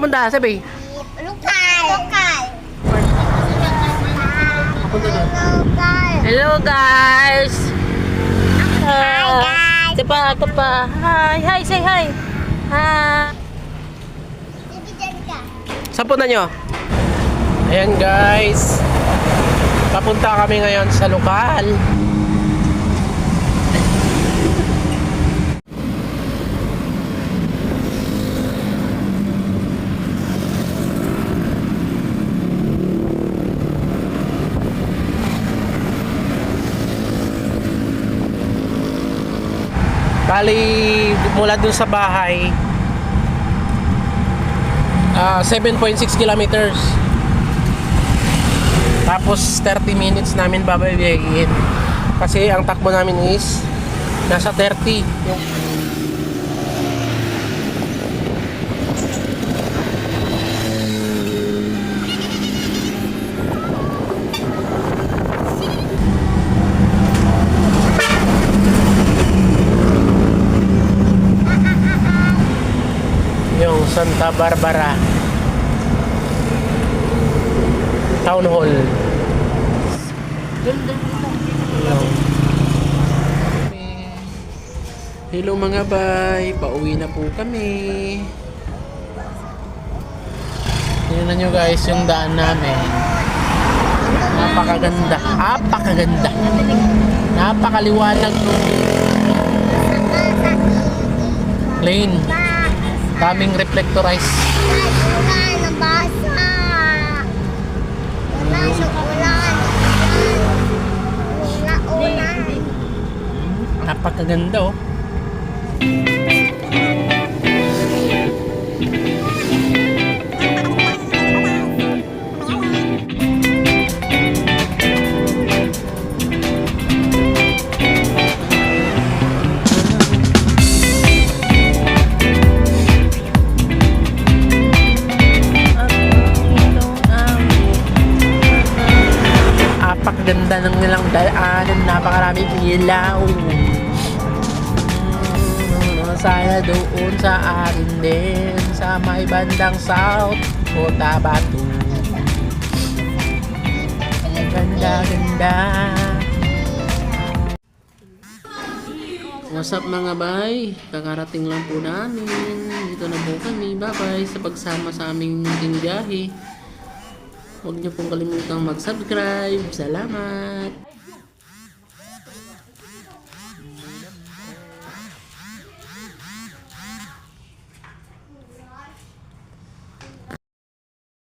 punta? Sabi. Lokal. Lokal. Hello guys! Hi guys. Ito pa, ito pa. Hi, hi, say hi. Hi. Saan punta nyo? Ayan guys. Papunta kami ngayon sa lokal. Bali, mula dun sa bahay, Ah, 7.6 kilometers. Tapos 30 minutes namin babaybigin. Kasi ang takbo namin is nasa 30. Yung yung Santa Barbara Town Hall. Hello. Hello mga bay, pauwi na po kami. Tingnan nyo guys yung daan namin. Napakaganda, napakaganda. Napakaliwanag lane. Daming. Ulan. Ulan. Napakaganda oh. Napakaganda ng nilang daanan, napakaraming ilaw. Mm, Sana doon sa atin din, sa may bandang South, Cotabato. Ang ganda, ganda. What's up mga bay? Kakarating lang po namin. Dito na po kami. Bye-bye sa pagsama sa aming munting biyahe. Huwag niyo pong kalimutang mag-subscribe. Salamat!